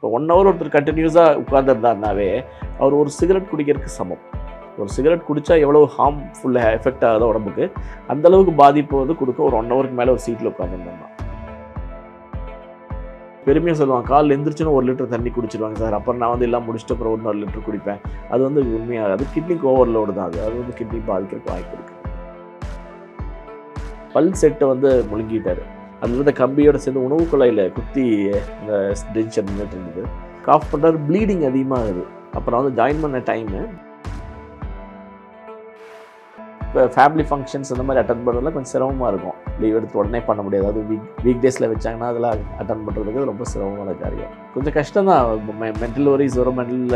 இப்போ one hour ஒருத்தர் கண்டினியூஸாக உட்காந்துருந்தாருனாவே அவர் ஒரு சிகரெட் குடிக்கிறதுக்கு சமம். ஒரு சிகரெட் குடித்தா எவ்வளோ ஹார்ம்ஃபுல் எஃபெக்ட் ஆகுதோ உடம்புக்கு அந்த அளவுக்கு பாதிப்பு வந்து கொடுக்க ஒரு ஒன் ஹவருக்கு மேலே ஒரு சீட்டில் உட்காந்துருந்தோம்னா பெருமையாக சொல்லுவாங்க காலில் எந்திரிச்சுன்னு ஒரு லிட்டர் தண்ணி குடிச்சிருவாங்க சார். அப்புறம் நான் வந்து எல்லாம் முடிச்சுட்டு அப்புறம் இன்னொரு லிட்டர் குடிப்பேன். அது வந்து உண்மையாக அது கிட்னிக்கு ஓவர்லோடு தான் அது. அது வந்து கிட்னி பாதிக்கிறதுக்கு வாய்ப்பு இருக்குது பல் செட்டை வந்து முழுங்கிட்டார். அதில் இருந்த கம்பியோட சேர்ந்து உணவு குழாயில் குத்தி அந்த டென்ஷன் நின்றுட்டு இருந்தது. காஃப் பண்ணுறாரு ப்ளீடிங் அதிகமாகுது. அப்புறம் வந்து ஜாயின் பண்ண டைமு இப்போ ஃபேமிலி ஃபங்க்ஷன்ஸ் இந்த மாதிரி அட்டன் பண்ணுறதுல கொஞ்சம் சிரமமாக இருக்கும். லீவ் எடுத்து உடனே பண்ண முடியாது. அது வீக் வீக் டேஸில் வச்சாங்கன்னா அதெல்லாம் அட்டன் பண்ணுறதுக்கு ரொம்ப சிரமமான காரியம். கொஞ்சம் கஷ்டம் தான் மென்டல் வரிஸ் வரும். மென்டல்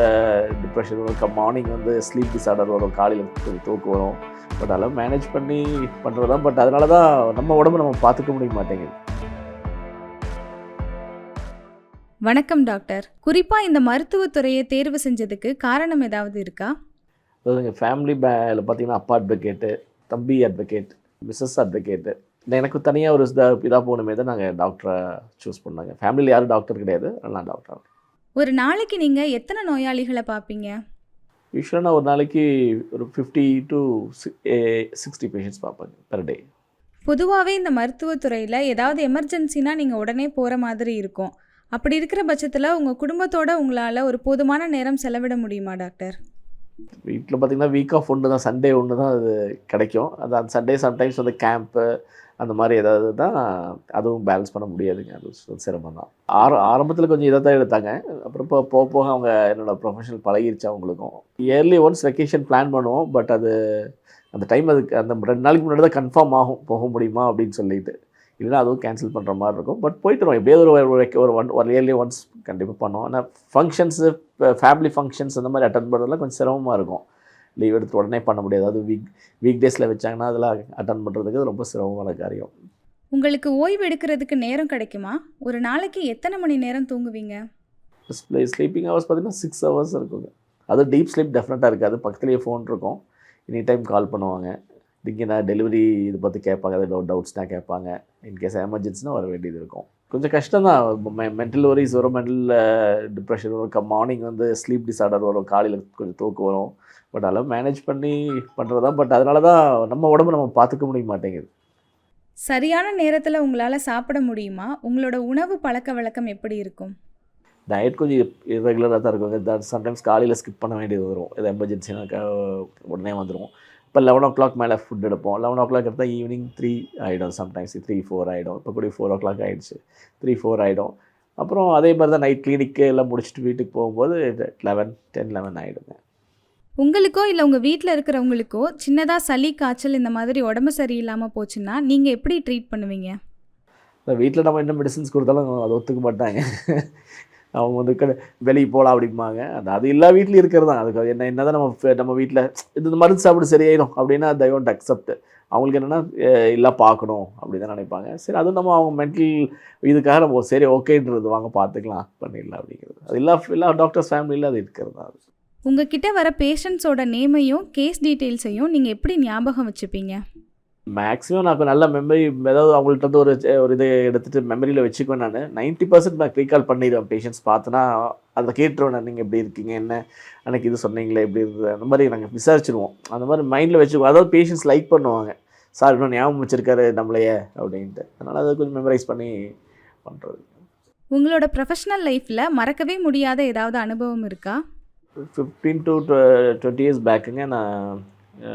டிப்ரெஷன் வரும். மார்னிங் வந்து ஸ்லீப் டிசார்டர் வரும். காலையில் கொஞ்சம் வரும். பட் அதெல்லாம் மேனேஜ் பண்ணி பண்ணுறது தான் பட் அதனால தான் நம்ம உடம்பு நம்ம பார்த்துக்க முடிய மாட்டேங்குது. வணக்கம் டாக்டர். குறிப்பாக இந்த மருத்துவத்துறையை தேர்வு செஞ்சதுக்கு காரணம் ஏதாவது இருக்கா? அதாவது எங்கள் ஃபேமிலி பேல பார்த்தீங்கன்னா அப்பா அட்வொகேட்டு தம்பி அட்வொகேட் மிஸ்ஸஸ் அட்வொகேட்டு எனக்கு தனியாக ஒரு இதாக போகணுமே தான் நாங்கள் டாக்டரை சூஸ் பண்ணாங்க. ஃபேமிலியில் யாரும் டாக்டர் கிடையாது. நான் டாக்டர் ஒரு நாளைக்கு நீங்க எத்தனை நோயாளிகளை பார்ப்பீங்க? யூஸ்வலாக நான் ஒரு நாளைக்கு ஒரு ஃபிஃப்டி டு சிக்ஸ்டி பேஷண்ட்ஸ் பார்ப்பேன் பெர் டே பொதுவாகவே இந்த மருத்துவத்துறையில் ஏதாவது எமர்ஜென்சினா நீங்கள் உடனே போகிற மாதிரி இருக்கும். அப்படி இருக்கிற பட்சத்தில் உங்கள் குடும்பத்தோட உங்களால் ஒரு போதுமான நேரம் செலவிட முடியுமா டாக்டர்? வீட்டில் பார்த்தீங்கன்னா வீக் ஆஃப் ஒன்று தான் சண்டே ஒன்று தான் அது கிடைக்கும். அது அந்த சண்டே சம்டைம்ஸ் வந்து கேம்ப்பு அந்த மாதிரி ஏதாவது தான் அதுவும் பேலன்ஸ் பண்ண முடியாதுங்க. அது சிரமம் தான். ஆர ஆரம்பத்தில் கொஞ்சம் இதாக தான் எடுத்தாங்க. அப்புறம் இப்போ போக போக அவங்க என்னோடய ப்ரொஃபஷனல் பழகிருச்சு அவங்களுக்கும். இயர்லி ஒன்ஸ் வெக்கேஷன் பிளான் பண்ணுவோம் பட் அது அந்த டைம் அதுக்கு அந்த ரெண்டு நாளைக்கு முன்னாடி தான் கன்ஃபார்ம் ஆகும் போக முடியுமா அப்படின்னு சொல்லிட்டு. இல்லைன்னா அதுவும் கேன்சல் பண்ணுற மாதிரி இருக்கும். பட் போயிட்டு வருவோம். எப்படியாவது ஒரு ஒரு- ஒரு ஒன் ஒரு இயர்லி ஒன்ஸ் கண்டிப்பாக பண்ணுவோம். ஆனால் ஃபங்க்ஷன்ஸு ஃபேமிலி ஃபங்க்ஷன்ஸ் அந்த மாதிரி அட்டன் பண்ணுறதுலாம் கொஞ்சம் சிரமமாக இருக்கும். லீவ் எடுத்து உடனே பண்ண முடியாது. அது வீக் வீக் டேஸில் வச்சாங்கன்னா அதெல்லாம் அட்டன் பண்ணுறதுக்கு ரொம்ப சிரமமான காரியம். உங்களுக்கு ஓய்வு எடுக்கிறதுக்கு நேரம் கிடைக்குமா? ஒரு நாளைக்கு எத்தனை மணி நேரம் தூங்குவீங்க? ஸ்லீப்பிங் ஹவர்ஸ் பார்த்தீங்கன்னா சிக்ஸ் ஹவர்ஸ் இருக்குங்க. அது டீப் ஸ்லீப் டெஃபினட்டாக இருக்காது. பக்கத்துலேயே ஃபோன் இருக்கும். எனி டைம் கால் பண்ணுவாங்க. இங்கே நான் டெலிவரி இது பற்றி கேட்பாங்க. ஏதாவது டவுட்ஸ்னால் கேட்பாங்க. இன்கேஸ் எமர்ஜென்சினா வர வேண்டியது இருக்கும். கொஞ்சம் கஷ்டம் தான். மென்டல் ஒரிஸ் வரும். மென்டல் டிப்ரெஷன் வரும். மார்னிங் வந்து ஸ்லீப் டிஸார்டர் வரும். காலையில் கொஞ்சம் தூக்கம் வரும். பட் அதெல்லாம் மேனேஜ் பண்ணி பண்ணுறது தான் பட் அதனால தான் நம்ம உடம்பு நம்ம பார்த்துக்க முடிய மாட்டேங்குது. சரியான நேரத்தில் உங்களால் சாப்பிட முடியுமா? உங்களோட உணவு பழக்க வழக்கம் எப்படி இருக்கும்? டயட் கொஞ்சம் இரெகுலராக தான் இருக்கும். சம்டைம்ஸ் காலையில் ஸ்கிப் பண்ண வேண்டியது வரும். இது எமர்ஜென்சினாக்கா உடனே வந்துடும் இப்போ லெவன் ஓ கிளாக் மேலே ஃபுட் எடுப்போம். லெவன் ஓ கிளாக் எடுத்தால் ஈவினிங் த்ரீ ஆகிடும் சம்டைம்ஸ் த்ரீ ஃபோர் ஆகிடும் இப்போ கூட ஃபோர் ஓ கிளாக் ஆகிடுச்சு த்ரீ ஃபோர் ஆகிடும் அப்புறம் அதே மாதிரி தான் நைட் கிளினிக்கு எல்லாம் முடிச்சுட்டு வீட்டுக்கு போகும்போது லெவன் டென் லெவன் ஆகிடுங்க உங்களுக்கோ இல்லை உங்கள் வீட்டில் இருக்கிறவங்களுக்கோ சின்னதாக சளி காய்ச்சல் இந்த மாதிரி உடம்பு சரியில்லாமல் போச்சுன்னா நீங்கள் எப்படி ட்ரீட் பண்ணுவீங்க? வீட்டில் நம்ம என்ன மெடிசின்ஸ் கொடுத்தாலும் அதை ஒத்துக்க மாட்டாங்க. அவங்க வந்து க- வெளியே போகலாம் அப்படிம்பாங்க. அது அது எல்லா வீட்லேயும் இருக்கிறது தான். அதுக்கு என்ன என்ன தான் நம்ம நம்ம வீட்டில் இது இந்த மருந்து சாப்பிடு சரியாயிடும் அப்படின்னா they won't அக்செப்ட் அவங்களுக்கு என்னென்னா எல்லாம் பார்க்கணும் அப்படி தான் நினைப்பாங்க. சரி அதுவும் நம்ம அவங்க மென்டல் இதுக்காக நம்ம சரி ஓகேன்றது வாங்க பார்த்துக்கலாம் பண்ணிடலாம் அப்படிங்கிறது. அது எல்லா எல்லா டாக்டர்ஸ் ஃபேமிலியில் அது இருக்கிறது தான். அது உங்ககிட்ட வர பேஷண்ட்ஸோட நேமையும் கேஸ் டீட்டெயில்ஸையும் நீங்கள் எப்படி ஞாபகம் வச்சுப்பீங்க? மேக்ஸிமம் நான் இப்ப நல்ல மெமரி ஏதாவது அவங்கள்ட்ட இருந்து ஒரு ஒரு இதை எடுத்துகிட்டு மெமரியில் வச்சுக்குவேன் நான். நைன்ட்டி பர்சன்ட் நான் ரீகால் பண்ணிடுவேன் பேஷண்ட்ஸ் பார்த்தனா அதை கேட்டுருவேன் நான் நீங்கள் எப்படி இருக்கீங்க என்ன? அன்னைக்கு இது சொன்னீங்களே எப்படி இருந்தது. அந்த மாதிரி நாங்கள் விசாரிச்சிருவோம். அந்த மாதிரி மைண்டில் வச்சுக்குவோம். அதாவது பேஷண்ட்ஸ் லைக் பண்ணுவாங்க. சார் இன்னும் ஞாபகம் வச்சிருக்காரு நம்மளையே அப்படின்ட்டு. அதனால் அதை கொஞ்சம் மெமரைஸ் பண்ணி பண்ணுறது உங்களோட ப்ரொஃபஷனல் லைஃப்பில் மறக்கவே முடியாத ஏதாவது அனுபவம் இருக்கா? Fifteen to twenty years back நான்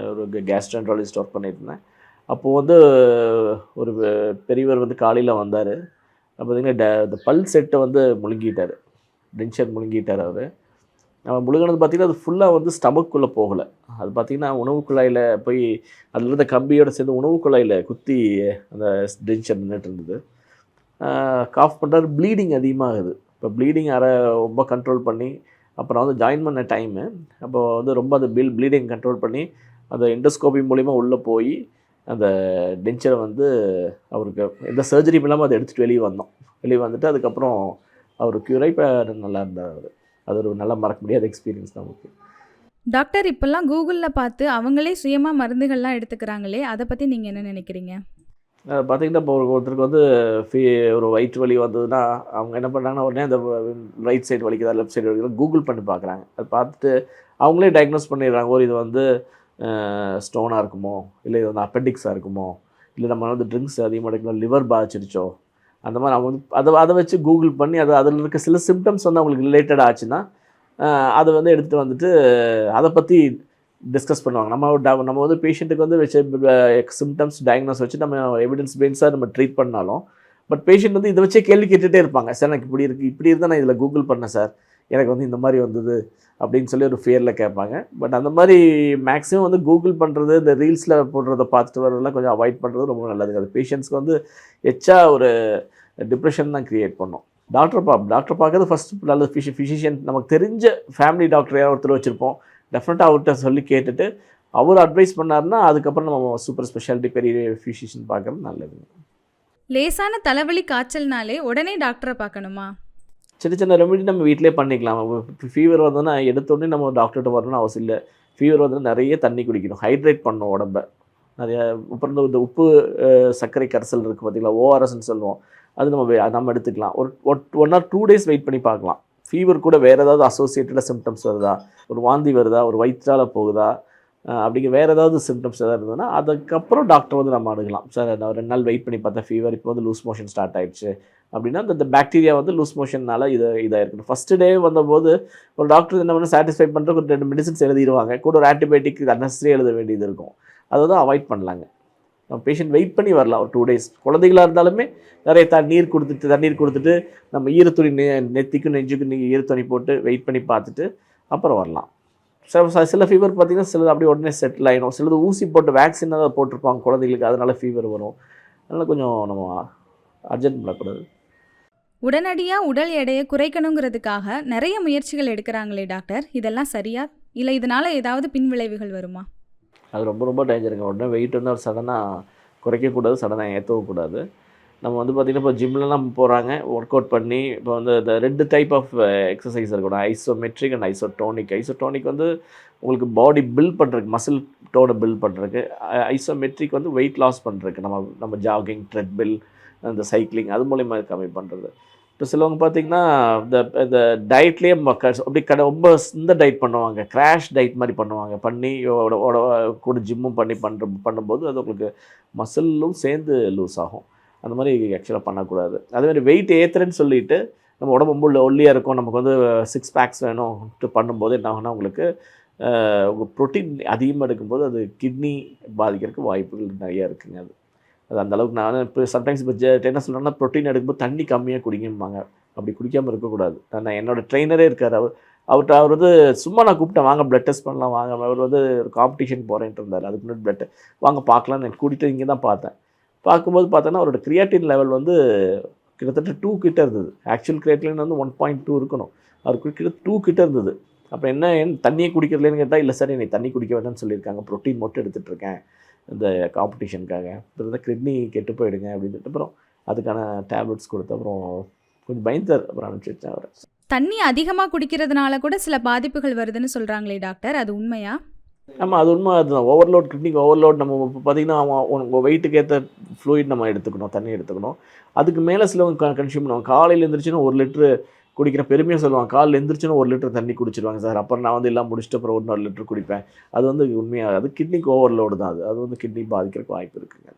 ஒரு கேஸ்ட்ரன்ட்ராலஜிஸ்ட் ஒர்க் பண்ணிட்டு இருந்தேன். அப்போது வந்து ஒரு பெரியவர் வந்து காலையில் வந்தார். பார்த்தீங்கன்னா ட இந்த பல் செட்டை வந்து முழுங்கிட்டார். டென்ஷன் முழுங்கிட்டார் அவர். நம்ம முழுங்கினது பார்த்திங்கன்னா அது ஃபுல்லாக வந்து ஸ்டமக்குள்ளே போகலை. அது பார்த்திங்கன்னா உணவு குழாயில் போய் அதில் இருந்த சேர்ந்து உணவு குழாயில் குத்தி அந்த டென்ஷன் நின்றுட்டு இருந்தது. காஃப் பண்ணுறாரு ப்ளீடிங் அதிகமாகுது. இப்போ ப்ளீடிங் அரை ரொம்ப கண்ட்ரோல் பண்ணி அப்புறம் வந்து ஜாயின் பண்ண டைமு அப்போ வந்து ரொம்ப அந்த பில் ப்ளீடிங் கண்ட்ரோல் பண்ணி அந்த எண்டோஸ்கோபி மூலிமா உள்ளே போய் அந்த டென்ச்சரை வந்து அவருக்கு எந்த சர்ஜரியும் இல்லாமல் அதை எடுத்துகிட்டு வெளியே வந்தோம். வெளியே வந்துட்டு அதுக்கப்புறம் அவர் க்யூராக இப்போ நல்லா இருந்தார் அவர். அது ஒரு நல்ல மறக்க முடியாத எக்ஸ்பீரியன்ஸ் நமக்கு டாக்டர் இப்போல்லாம் கூகுளில் பார்த்து அவங்களே சுயமாக மருந்துகள்லாம் எடுத்துக்கிறாங்களே அதை பற்றி நீங்கள் என்ன நினைக்கிறீங்க? பார்த்தீங்கன்னா இப்போ ஒரு- ஒருத்தருக்கு வந்து ஃபீ ஒரு வயிற்று வலி வந்ததுன்னா அவங்க என்ன பண்ணுறாங்கன்னா உடனே அந்த ரைட் சைடு வலிக்குதா லெஃப்ட் சைடு வலிக்குதா கூகுள் பண்ணி பார்க்குறாங்க அது பார்த்துட்டு அவங்களே டயக்னோஸ் பண்ணிடுறாங்க. ஒரு இது வந்து ஸ்டோனாக இருக்குமோ? இல்லை இது வந்து அப்பெண்டிக்ஸாக இருக்குமோ? இல்லை நம்ம வந்து ட்ரிங்க்ஸ் அதிகமாக எடுக்கணும் லிவர் பாதிச்சிருச்சோ அந்த மாதிரி அவங்க வந்து அதை அதை வச்சு கூகுள் பண்ணி அது அதில் இருக்க சில சிம்டம்ஸ் வந்து அவங்களுக்கு ரிலேட்டட் ஆச்சுன்னா அதை வந்து எடுத்துகிட்டு வந்துட்டு அதை பற்றி டிஸ்கஸ் பண்ணுவாங்க. நம்ம டா- நம்ம வந்து பேஷண்ட்டுக்கு வந்து வச்சு சிம்டம்ஸ் டயக்னோஸ் வச்சு நம்ம எவிடன்ஸ் பேஸ்டாக நம்ம ட்ரீட் பண்ணாலும் பட் பேஷண்ட் வந்து இதை வச்சே கேள்வி கேட்டுகிட்டே இருப்பாங்க. சார் எனக்கு இப்படி இருக்குது இப்படி இருந்தால் நான் இதில் கூகுள் பண்ணேன் சார். எனக்கு வந்து இந்த மாதிரி வந்தது அப்படின்னு சொல்லி ஒரு ஃபியரில் கேட்பாங்க. பட் அந்த மாதிரி மேக்ஸிமம் வந்து கூகுள் பண்ணுறது இந்த ரீல்ஸில் போடுறத பார்த்துட்டு வரதெல்லாம் கொஞ்சம் அவாய்ட் பண்ணுறது ரொம்ப நல்லது. அது பேஷண்ட்ஸ்க்கு வந்து எச்சா ஒரு டிப்ரெஷன் தான் க்ரியேட் பண்ணும். டாக்டர் பா டாக்டர் பார்க்கறது ஃபஸ்ட்டு நல்ல ஃபிஷி ஃபிசிஷியன் நமக்கு தெரிஞ்ச ஃபேமிலி டாக்டர் யாராவது ஒருத்தர் வச்சுருப்போம். டெஃபினட்டாக அவர்கிட்ட சொல்லி கேட்டுட்டு அவர் அட்வைஸ் பண்ணாருன்னா அதுக்கப்புறம் நம்ம சூப்பர் ஸ்பெஷாலிட்டி பெரிய ஃபிசிஷியன் பார்க்குறது நல்லது லேசான தலைவலி காய்ச்சல்னாலே உடனே டாக்டரை பார்க்கணுமா? சின்ன சின்ன ரெமெடி நம்ம வீட்டிலே பண்ணிக்கலாம். ஃபீவர் வந்ததுன்னா எடுத்தோடனே நம்ம டாக்டர்கிட்ட வரணும்னு அவசியம் இல்லை. ஃபீவர் வந்து நிறைய தண்ணி குடிக்கணும். ஹைட்ரேட் பண்ணணும் உடம்ப. நிறைய அப்புறம் இந்த- உப்பு சர்க்கரை கரைசல் இருக்குது பார்த்திங்களா ஓஆர்எஸ்ன்னு சொல்லுவோம். அது நம்ம நம்ம எடுத்துக்கலாம். ஒரு one or two days wait பண்ணி பார்க்கலாம். ஃபீவர் கூட வேறு ஏதாவது அசோசியேட்டடாக சிம்டம்ஸ் வருதா? ஒரு வாந்தி வருதா? ஒரு வயிற்றால் போகுதா? அப்படிங்கிற வேறு ஏதாவது சிம்டம்ஸ் எதாவது இருந்ததுன்னா அதுக்கப்புறம் டாக்டர் வந்து நம்ம அணுகலாம் சார் நான் ரெண்டு நாள் வெயிட் பண்ணி பார்த்தா ஃபீவர் இப்போ வந்து லூஸ் மோஷன் ஸ்டார்ட் ஆயிடுச்சு. அப்படின்னா அந்த பாக்டீரியா வந்து லூஸ் மோஷன்னால இது இதாக இருக்கணும் ஃபஸ்ட்டு டே வந்தபோது ஒரு டாக்டர் என்ன பண்ண சாட்டிஸ்ஃபை பண்ணுறதுக்கு ஒரு ரெண்டு மெடிசன்ஸ் எழுதிடுவாங்க கூட ஒரு ஆன்டிபயோட்டிக் அன்னெசரி எழுத வேண்டியது இருக்கும். அதை தான் அவாய்ட் பண்ணலாங்க. நம்ம பேஷண்ட் வெயிட் பண்ணி வரலாம். ஒரு டூ டேஸ் குழந்தைகளாக இருந்தாலுமே நிறைய தண்ணீர் கொடுத்துட்டு தண்ணீர் கொடுத்துட்டு நம்ம ஈரத்துணி நெ நெத்திக்கும் நெஞ்சுக்கும் நீங்கள் ஈரத்துணி போட்டு வெயிட் பண்ணி பார்த்துட்டு அப்புறம் வரலாம். சில ச- சில ஃபீவர் பார்த்தீங்கன்னா சிலது அப்படியே உடனே செட்டில் ஆகிடும் சிலது ஊசி போட்டு வேக்சின் தான் போட்டிருப்பாங்க குழந்தைகளுக்கு. அதனால ஃபீவர் வரும். அதனால் கொஞ்சம் நம்ம அர்ஜென்ட் பண்ணக்கூடாது. உடனடியாக உடல் எடையை குறைக்கணுங்கிறதுக்காக நிறைய முயற்சிகள் எடுக்கிறாங்களே டாக்டர். இதெல்லாம் சரியா? இல்லை இதனால் ஏதாவது பின்விளைவுகள் வருமா? அது ரொம்ப ரொம்ப டேஞ்சருங்க உடனே வெயிட் வந்து ஒரு சடனாக குறைக்கக்கூடாது சடனாக ஏற்றவும் கூடாது நம்ம வந்து பார்த்திங்கன்னா இப்போ ஜிம்லலாம் போகிறாங்க ஒர்க் அவுட் பண்ணி இப்போ வந்து இந்த ரெண்டு டைப் ஆஃப் எக்ஸசைஸ் இருக்கணும் ஐசோமெட்ரிக் அண்ட் ஐசோடோனிக் ஐசோடோனிக் வந்து உங்களுக்கு பாடி பில்ட் பண்ணுறதுக்கு மசில் டோனை பில்ட் பண்ணுறதுக்கு ஐசோமெட்ரிக் வந்து வெயிட் லாஸ் பண்ணுறதுக்கு நம்ம நம்ம ஜாகிங் ட்ரெட்பில் அந்த சைக்கிளிங் அது மூலயமா கம்மி பண்ணுறது இப்போ சிலவங்க பார்த்திங்கன்னா இந்த இந்த டயட்லேயே அப்படி கடை ரொம்ப இந்த டயட் பண்ணுவாங்க. கிராஷ் டயட் மாதிரி பண்ணுவாங்க. பண்ணி கூட ஜிம்மும் பண்ணி பண்ணுற பண்ணும்போது அது உங்களுக்கு மசிலும் சேர்ந்து லூஸ் ஆகும். அந்த மாதிரி ஆக்சுவலாக பண்ணக்கூடாது. அதேமாதிரி வெயிட் ஏற்றுறேன்னு சொல்லிட்டு நம்ம உடம்பு ரொம்ப ஒல்லியாக இருக்கும். நமக்கு வந்து சிக்ஸ் பேக்ஸ் வேணும் பண்ணும்போது என்ன ஆகும்னா உங்களுக்கு உங்கள் ப்ரோட்டீன் அதிகமாக எடுக்கும்போது அது கிட்னி பாதிக்கிறதுக்கு வாய்ப்புகள் நிறையா இருக்குங்க அது. அது அந்தளவுக்கு நான் இப்போ சம்டைம்ஸ் இப்போ என்ன சொல்கிறேன்னா ப்ரோட்டீன் எடுக்கும்போது தண்ணி கம்மியாக குடிங்கம்பாங்க. அப்படி குடிக்காமல் இருக்கக்கூடாது. நான் என்னோடய ட்ரெயினரே இருக்கார். அவர் அவர்கிட்ட அவர் வந்து சும்மா நான் கூப்பிட்டேன் வாங்க பிளட் டெஸ்ட் பண்ணலாம் வாங்க. அவர் வந்து ஒரு காம்படிஷன் போகிறேன்ட்டு இருந்தார். அதுக்கு முன்னாடி ப்ளட் வாங்க பார்க்கலாம்னு எனக்கு கூட்டிகிட்டு இங்கே தான் பார்த்தேன். பார்க்கும்போது பார்த்தோன்னா அவரோட கிரியாட்டின் லெவல் வந்து கிட்டத்தட்ட டூ கிட்ட இருந்தது. ஆக்சுவல் கிரியேட்டின் வந்து ஒன் பாயிண்ட் டூ இருக்கணும். அவருக்கு கிட்ட டூ கிட்ட இருந்தது. அப்போ என்ன ஏன் தண்ணியை குடிக்கிறதுலேன்னு கேட்டால் இல்லை சார் என்னை தண்ணி குடிக்க வேண்டாம்னு சொல்லியிருக்காங்க. ப்ரோட்டீன் மட்டும் எடுத்துகிட்டு இருக்கேன். இந்த காம்படிஷனுக்காக இப்போ கிட்னி கெட்டு போயிடுங்க அப்படின்னு சொல்லிட்டு அப்புறம் அதுக்கான டேப்லெட்ஸ் கொடுத்து அப்புறம் கொஞ்சம் பயந்தார் அப்புறம் அனுப்பிச்சி வச்சேன் அவரை. தண்ணி அதிகமாக குடிக்கிறதுனால கூட சில பாதிப்புகள் வருதுன்னு சொல்கிறாங்களே டாக்டர். அது உண்மையா? ஆமாம் அது உண்மை. அதுதான் ஓவர்லோட் கிட்னிக் ஓவர்லோட் நம்ம பார்த்தீங்கன்னா உங்கள் வெயிட்டுக்கு ஏற்ற ஃப்ளூயிட் நம்ம எடுத்துக்கணும் தண்ணி எடுத்துக்கணும். அதுக்கு மேலே சிலவங்க கன்சியூம் பண்ணுவாங்க. காலையில் எழுந்திரிச்சுன்னா ஒரு லிட்ரு குடிக்கிற பெருமையாக சொல்லுவாங்க. காலையில் எழுந்திரிச்சுன்னா ஒரு லிட்டர் தண்ணி குடிச்சிருவாங்க சார். அப்புறம் நான் வந்து எல்லாம் முடிச்சுட்டு அப்புறம் இன்னொரு லிட்டர் குடிப்பேன். அது வந்து உண்மையாக அது கிட்னிக்கு ஓவர்லோடு தான் அது. அது வந்து கிட்னி பாதிக்கிறதுக்கு வாய்ப்பு இருக்குங்க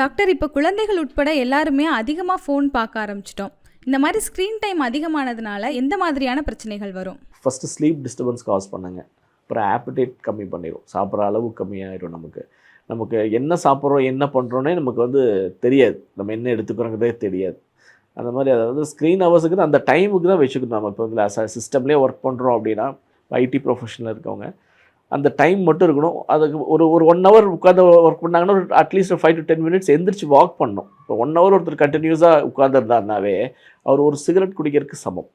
டாக்டர் இப்போ குழந்தைகள் உட்பட எல்லாருமே அதிகமாக ஃபோன் பார்க்க ஆரம்பிச்சிட்டோம். இந்த மாதிரி ஸ்க்ரீன் டைம் அதிகமானதுனால எந்த மாதிரியான பிரச்சனைகள் வரும்? ஃபஸ்ட்டு ஸ்லீப் டிஸ்டர்பன்ஸ் காஸ் பண்ணுங்க. அப்புறம் ஆப்பிடைட் கம்மி பண்ணிடும் சாப்பிட்ற அளவு கம்மியாயிடும் நமக்கு. நமக்கு என்ன சாப்பிட்றோம் என்ன பண்ணுறோன்னே நமக்கு வந்து தெரியாது. நம்ம என்ன எடுத்துக்கிறோங்கிறதே தெரியாது. அந்த மாதிரி அதாவது ஸ்க்ரீன் ஹவர்ஸுக்கு அந்த டைமுக்கு தான் வச்சுக்கணும் நம்ம. இப்போ வந்து சிஸ்டம்லேயே ஒர்க் பண்ணுறோம் அப்படின்னா ஐடி ப்ரொஃபஷனில் இருக்கவங்க அந்த டைம் மட்டும் இருக்கணும். அதுக்கு ஒரு ஒரு ஒன் ஹவர் உட்காந்து ஒர்க் பண்ணாங்கன்னா ஒரு அட்லீஸ்ட் ஒரு ஃபைவ் டு டென் மினிட்ஸ் எந்திரிச்சு வாக் பண்ணணும். இப்போ ஒன் ஹவர் ஒருத்தர் கண்டினியூஸாக உட்காந்துருந்தாருனாவே அவர் ஒரு சிகரெட் குடிக்கிறதுக்கு சமம்.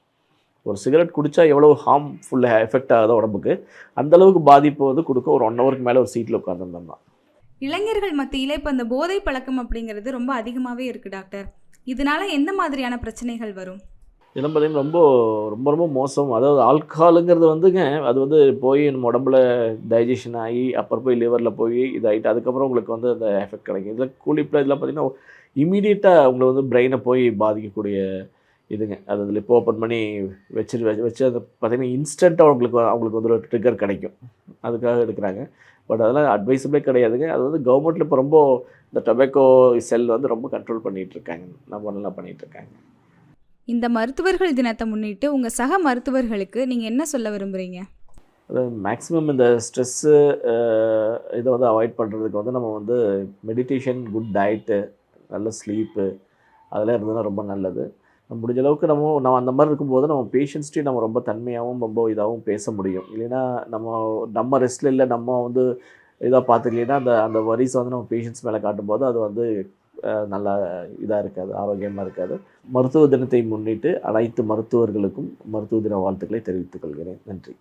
ஒரு சிகரெட் குடித்தா எவ்வளோ ஹார்ம்ஃபுல் எஃபெக்ட் ஆகுது உடம்புக்கு அந்த அளவுக்கு பாதிப்பு வந்து கொடுக்க ஒரு ஒன் ஹவருக்கு மேலே ஒரு சீட்டில் உட்காந்துருந்தோம்னா இளைஞர்கள் மத்தியில் இப்போ இந்த போதை பழக்கம் அப்படிங்கிறது ரொம்ப அதிகமாகவே இருக்குது டாக்டர். இதனால எந்த மாதிரியான பிரச்சனைகள் வரும்? இதெல்லாம் பார்த்தீங்கன்னா ரொம்ப ரொம்ப ரொம்ப மோசம். அதாவது ஆல்கஹாலுங்கிறது வந்துங்க அது வந்து போய் நம்ம உடம்புல டைஜஷன் ஆகி அப்புறம் போய் லிவரில் போய் இதாகிட்டு அதுக்கப்புறம் உங்களுக்கு வந்து அந்த எஃபெக்ட் கிடைக்கும். இதில் கூலிப்பில் இதெல்லாம் பார்த்தீங்கன்னா இமீடியட்டாக உங்களை வந்து பிரெயினை போய் பாதிக்கக்கூடிய இதுங்க. அது அதில் இப்போ ஓப்பன் பண்ணி வச்சு வச்சு வச்சு அது பார்த்திங்கன்னா இன்ஸ்டண்ட்டாக அவங்களுக்கு அவங்களுக்கு வந்து ஒரு ட்ரிகர் கிடைக்கும். அதுக்காக எடுக்கிறாங்க. பட் அதெல்லாம் அட்வைசபிளே கிடையாதுங்க. அது வந்து கவர்மெண்ட்டில் இப்போ ரொம்ப இந்த டொபேக்கோ செல் வந்து ரொம்ப கண்ட்ரோல் பண்ணிகிட்டு இருக்காங்க நம்ம நல்லா பண்ணிகிட்டு இருக்காங்க இந்த மருத்துவர்கள் தினத்தை முன்னிட்டு உங்கள் சக மருத்துவர்களுக்கு நீங்கள் என்ன சொல்ல விரும்புகிறீங்க அது மேக்ஸிமம் இந்த ஸ்ட்ரெஸ்ஸு இதை வந்து அவாய்ட் பண்ணுறதுக்கு வந்து நம்ம வந்து மெடிடேஷன் குட் டயட்டு நல்ல ஸ்லீப்பு அதெல்லாம் இருந்ததுன்னா ரொம்ப நல்லது. முடிஞ்ச அளவுக்கு நம்ம நம்ம அந்த மாதிரி இருக்கும்போது நம்ம பேஷண்ட்ஸ்ட்டையும் நம்ம ரொம்ப தன்மையாகவும் ரொம்ப இதாகவும் பேச முடியும். இல்லைன்னா நம்ம நம்ம ரெஸ்ட்டில் இல்லை நம்ம வந்து இதாக பார்த்துக்கலைன்னா அந்த அந்த வரிசை வந்து நம்ம பேஷண்ட்ஸ் மேலே காட்டும்போது அது வந்து அஹ், நல்லா இதாக இருக்காது ஆரோக்கியமாக இருக்காது. மருத்துவ தினத்தை முன்னிட்டு அனைத்து மருத்துவர்களுக்கும் மருத்துவ தின வாழ்த்துக்களை தெரிவித்துக் கொள்கிறேன். நன்றி.